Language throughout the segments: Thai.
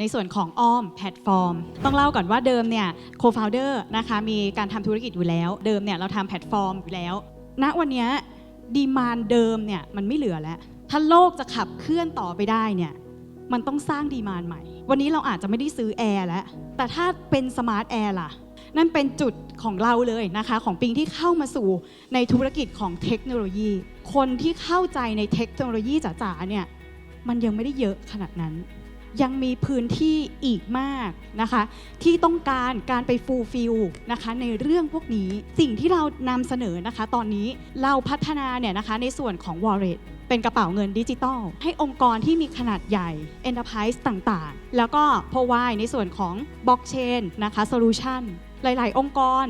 ในส่วนของอ้อมแพลตฟอร์ม ต้องเล่าก่อนว่าเดิมเนี่ยโคฟาวเดอร์นะคะมีการทำธุรกิจอยู่แล้ว เดิมเนี่ยเราทำแพลตฟอร์มอยู่แล้วณวันนี้ดีมานเดิมเนี่ยมันไม่เหลือแล้ว ถ้าโลกจะขับเคลื่อนต่อไปได้เนี่ยมันต้องสร้างดีมานใหม่ วันนี้เราอาจจะไม่ได้ซื้อแอร์แล้ว แต่ถ้าเป็นสมาร์ทแอร์ล่ะ นั่นเป็นจุดของเราเลยนะคะ ของปิงที่เข้ามาสู่ในธุรกิจของเทคโนโลยี คนที่เข้าใจในเทคโนโลยีจ๋าๆเนี่ยมันยังไม่ได้เยอะขนาดนั้น ยังมีพื้นที่อีกมากนะคะ ที่ต้องการการไปฟูลฟิลนะคะในเรื่องพวกนี้สิ่งที่เรานำเสนอนะคะ ตอนนี้เราพัฒนาเนี่ยนะคะในส่วนของ Wallet เป็นกระเป๋าเงินดิจิตอลให้องค์กรที่มีขนาดใหญ่ Enterprise ต่างๆ แล้วก็ provide ในส่วนของ Blockchain นะคะ Solution หลาย ๆ องค์กร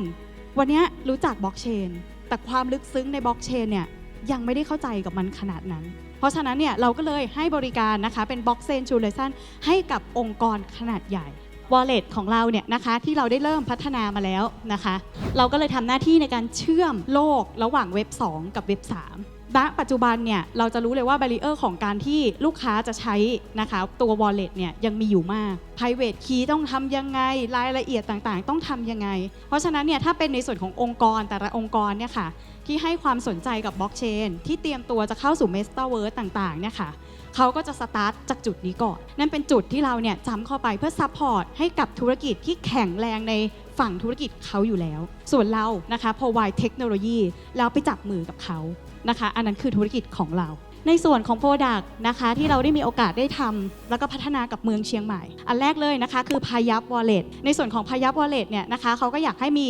วันนี้รู้จัก Blockchain แต่ความลึกซึ้งใน Blockchain เนี่ยยังไม่ได้เข้าใจกับมันขนาดนั้น เพราะฉะนั้นเนี่ยเราก็เลยให้บริการนะคะเป็นบ็อกเซนชูเลชันให้กับองค์กรขนาดใหญ่ Wallet ของเราเนี่ยนะคะที่เราได้เริ่มพัฒนามาแล้วนะคะ เราก็เลยทำหน้าที่ในการเชื่อมโลกระหว่างเว็บ 2 กับเว็บ 3ณปัจจุบันเนี่ยเราจะรู้เลยว่า b บร i เออร์ของการที่ลูกค้าจะใช้นะคะตัว Wallet เนี่ยยังมีอยู่มาก Private Key ต้องทำยังไง รายละเอียดต่างๆ ต้องทำยังไง เพราะฉะนั้นเนี่ยถ้าเป็นในส่วนขององค์กรแต่ละองค์กรเนี่ยค่ะที่ให้ความสนใจกับบล็อกเชนที่เตรียมตัวจะเข้าสู่ m e t a v e r s e ต่างๆเนี่ยค่ะเขาก็จะสตาร์ทจากจุดนี้ก่อน นั่นเป็นจุดที่เราเนี่ยจำเข้าไปเพื่อซัพพอร์ตให้กับธุรกิจที่แข็งแรงในฝั่งธุรกิจเขาอยู่แล้ว ส่วนเรานะคะ provide เทคโนโลยีแล้วไปจับมือกับเขา นะคะ อันนั้นคือธุรกิจของเรา ในส่วนของ Product นะคะที่เราได้มีโอกาสได้ทำแล้วก็พัฒนากับเมืองเชียงใหม่ อันแรกเลยนะคะคือพายับ Wallet ในส่วนของพายับ Wallet เนี่ยนะคะเขาก็อยากให้มี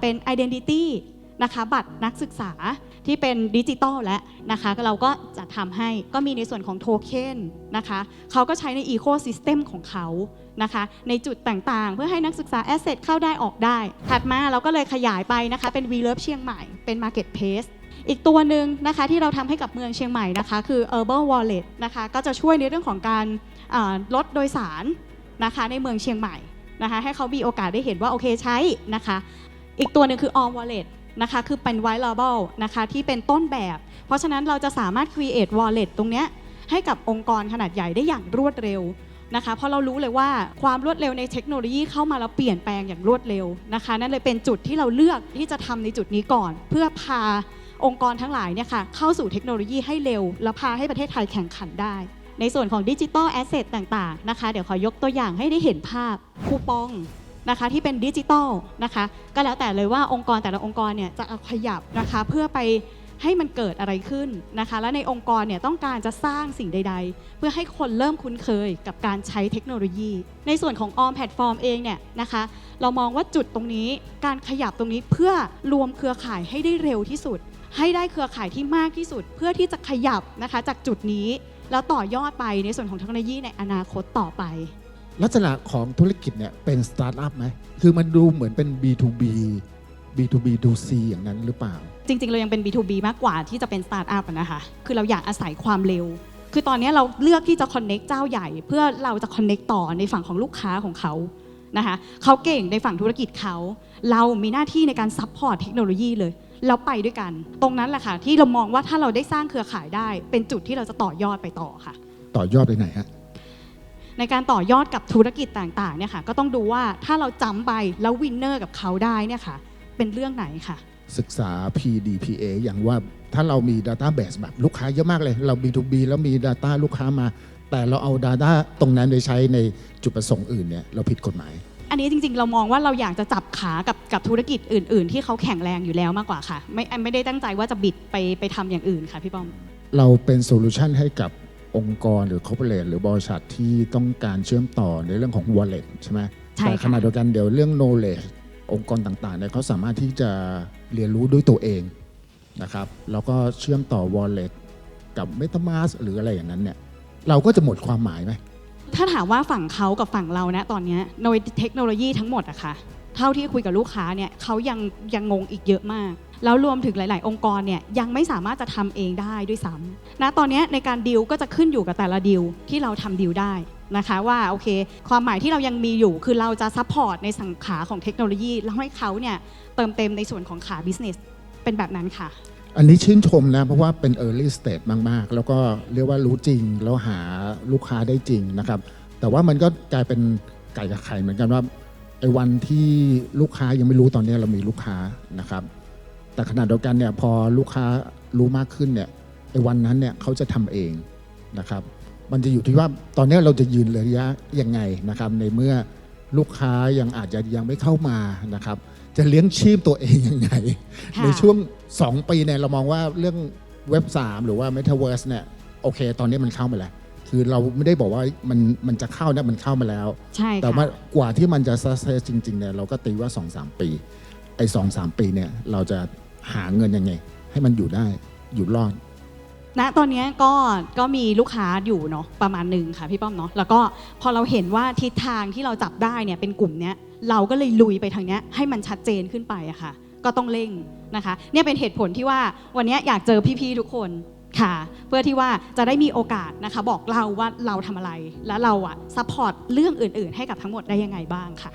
เป็น Identity นะคะบัตรนักศึกษาที่เป็นดิจิตอลแล้วนะคะเราก็จะทำให้ก็มีในส่วนของโทเค็นนะคะเขาก็ใช้ในอีโค y ิสเต็มของเขานะคะในจุดต่างๆ เพื่อให้นักศึกษาแอสเซทเข้าได้ออกได้ ถัดมาเราก็เลยขยายไปนะคะเป็น v l o v e เชียงใหม่เป็น Marketplace อีกตัวหนึ่งนะคะที่เราทำให้กับเมืองเชียงใหม่นะคะคือ Urban Wallet นะคะก็จะช่วยในเรื่องของการลดโดยสารนะคะในเมืองเชียงใหม่นะคะให้เขามีโอกาสได้เห็นว่าโอเคใช้นะคะ อีกตัวหนึ่งคือ All Wallet นะคะคือเป็น Whiteable นะคะที่เป็นต้นแบบ เพราะฉะนั้นเราจะสามารถ create wallet ตรงเนี้ยให้กับองค์กรขนาดใหญ่ได้อย่างรวดเร็วนะคะเพราะเรารู้เลยว่าความรวดเร็วในเทคโนโลยีเข้ามาแล้วเปลี่ยนแปลงอย่างรวดเร็วนะคะนั่นเลยเป็นจุดที่เราเลือกที่จะทำในจุดนี้ก่อน เพื่อพา องค์กรทั้งหลายเนี่ยค่ะเข้าสู่เทคโนโลยีให้เร็ว และพาให้ประเทศไทยแข่งขันได้ ในส่วนของดิจิ t a ลแอสเซทต่างๆนะคะเดี๋ยวขอยกตัวอย่างให้ได้เห็นภาพคูปองนะคะที่เป็นดิจิตอลนะคะก็แล้วแต่เลยว่าองค์กรแต่ละองค์กรเนี่ยจะขยับนะคะเพื่อไปให้มันเกิดอะไรขึ้นนะคะ และในองค์กรเนี่ยต้องการจะสร้างสิ่งใด ๆ เพื่อให้คนเริ่มคุ้นเคยกับการใช้เทคโนโลยี ในส่วนของออมแพลตฟอร์มเองเนี่ยนะคะ เรามองว่าจุดตรงนี้การขยับตรงนี้เพื่อรวมเครือข่ายให้ได้เร็วที่สุด ให้ได้เครือข่ายที่มากที่สุด เพื่อที่จะขยับนะคะจากจุดนี้ แล้วต่อยอดไปในส่วนของเทคโนโลยีในอนาคตต่อไป ลักษณะของธุรกิจเนี่ยเป็นสตาร์ทอัพไหมคือมันดูเหมือนเป็น B2B B2B2C อย่างนั้นหรือเปล่า จริงๆ เรายังเป็น B2B มากกว่าที่จะเป็นสตาร์ทอัพอะนะคะ คือเราอยากอาศัยความเร็ว คือตอนนี้เราเลือกที่จะ connect เจ้าใหญ่ เพื่อเราจะ connect ต่อในฝั่งของลูกค้าของเขานะคะเขาเก่งในฝั่งธุรกิจเขา เรามีหน้าที่ในการซัพพอร์ตเทคโนโลยีเลย เราไปด้วยกัน ตรงนั้นแหละค่ะ ที่เรามองว่าถ้าเราได้สร้างเครือข่ายได้ เป็นจุดที่เราจะต่อยอดไปต่อค่ะ ต่อยอดไปไหนฮะในการต่อยอดกับธุรกิจต่างๆเนี่ยค่ะก็ต้องดูว่าถ้าเราจำไปแล้ววินเนอร์กับเขาได้เนี่ยค่ะเป็นเรื่องไหนค่ะ ศึกษา PDPA อย่างว่าถ้าเรามี Database แบบลูกค้าเยอะมากเลย เรา B2B แล้วมี Data ลูกค้ามา แต่เราเอา Data ตรงนั้นไปใช้ในจุดประสงค์อื่นเนี่ยเราผิดกฎหมาย อันนี้จริงๆ เรามองว่าเราอยากจะจับขากับกับธุรกิจอื่น ๆ ที่เขาแข็งแรงอยู่แล้วมากกว่าค่ะ ไม่ไม่ได้ตั้งใจว่าจะบิดไปไปทำอย่างอื่นค่ะพี่ป้อม เราเป็นโซลูชันให้กับองค์กรหรือ corporate หรือบริษัทที่ต้องการเชื่อมต่อในเรื่องของ wallet ใช่ไหมใช่แต่ค่ะขณะเดียวกันเดี๋ยวเรื่อง knowledge องค์กรต่างๆเนี่ยเขาสามารถที่จะเรียนรู้ด้วยตัวเองนะครับแล้วก็เชื่อมต่อ wallet กับ MetaMask หรืออะไรอย่างนั้นเนี่ยเราก็จะหมดความหมายไหม ถ้าถามว่าฝั่งเขากับฝั่งเรานะตอนเนี้ยโดยเทคโนโลยีทั้งหมดอะค่ะ เท่าที่คุยกับลูกค้าเนี่ยเขายังยังงงอีกเยอะมาก แล้วรวมถึงหลาย ๆ องค์กรเนี่ยยังไม่สามารถจะทำเองได้ด้วยซ้ำนะตอนนี้ในการดีลก็จะขึ้นอยู่กับแต่ละดีลที่เราทำดีลได้นะคะว่าโอเค ความหมายที่เรายังมีอยู่คือเราจะซัพพอร์ตในสังขาของเทคโนโลยี แล้วให้เขาเนี่ยเติมเต็มในส่วนของขา business เป็นแบบนั้นค่ะ อันนี้ชื่นชมนะ เพราะว่าเป็น early stage มาก ๆ แล้วก็เรียกว่ารู้จริง แล้วหาลูกค้าได้จริงนะครับ แต่ว่ามันก็กลายเป็นไก่กับไข่เหมือนกันว่าไอ้วันที่ลูกค้ายังไม่รู้ตอนนี้เรามีลูกค้านะครับ แต่ขณะเดียวกันเนี่ยพอลูกค้ารู้มากขึ้นเนี่ยไอ้วันนั้นเนี่ยเขาจะทำเองนะครับ มันจะอยู่ที่ว่าตอนนี้เราจะยืนระยะยังไงนะครับในเมื่อ ลูกค้ายังอาจจะยังไม่เข้ามานะครับ จะเลี้ยงชีพตัวเองยังไง ค่ะ ในช่วง 2 ปีเนี่ยเรามองว่าเรื่องเว็บ 3 หรือว่า Metaverse เนี่ยโอเค ตอนนี้มันเข้ามาแล้ว คือเราไม่ได้บอกว่ามันมันจะเข้านะมันเข้ามาแล้ว ใช่แต่ค่ะว่ากว่าที่มันจะ success จริงๆเนี่ยเราก็ตีว่า 2-3 ปี ไอ้สองสามปีเนี่ยเราจะหาเงินยังไง ให้มันอยู่ได้อยู่รอด ณตอนนี้ก็ก็มีลูกค้าอยู่เนาะประมาณหนึ่งค่ะพี่ป้อมเนาะแล้วก็พอเราเห็นว่าทิศทางที่เราจับได้เนี่ยเป็นกลุ่มเนี้ยเราก็เลยลุยไปทางเนี้ยให้มันชัดเจนขึ้นไปอะค่ะ ก็ต้องเร่งนะคะเนี่ยเป็นเหตุผลที่ว่าวันนี้อยากเจอพี่ๆทุกคนค่ะ เพื่อที่ว่าจะได้มีโอกาสนะคะ บอกเราว่าเราทำอะไร และเราอะซัพพอร์ตเรื่องอื่น ๆ ให้กับทั้งหมดได้ยังไงบ้างค่ะ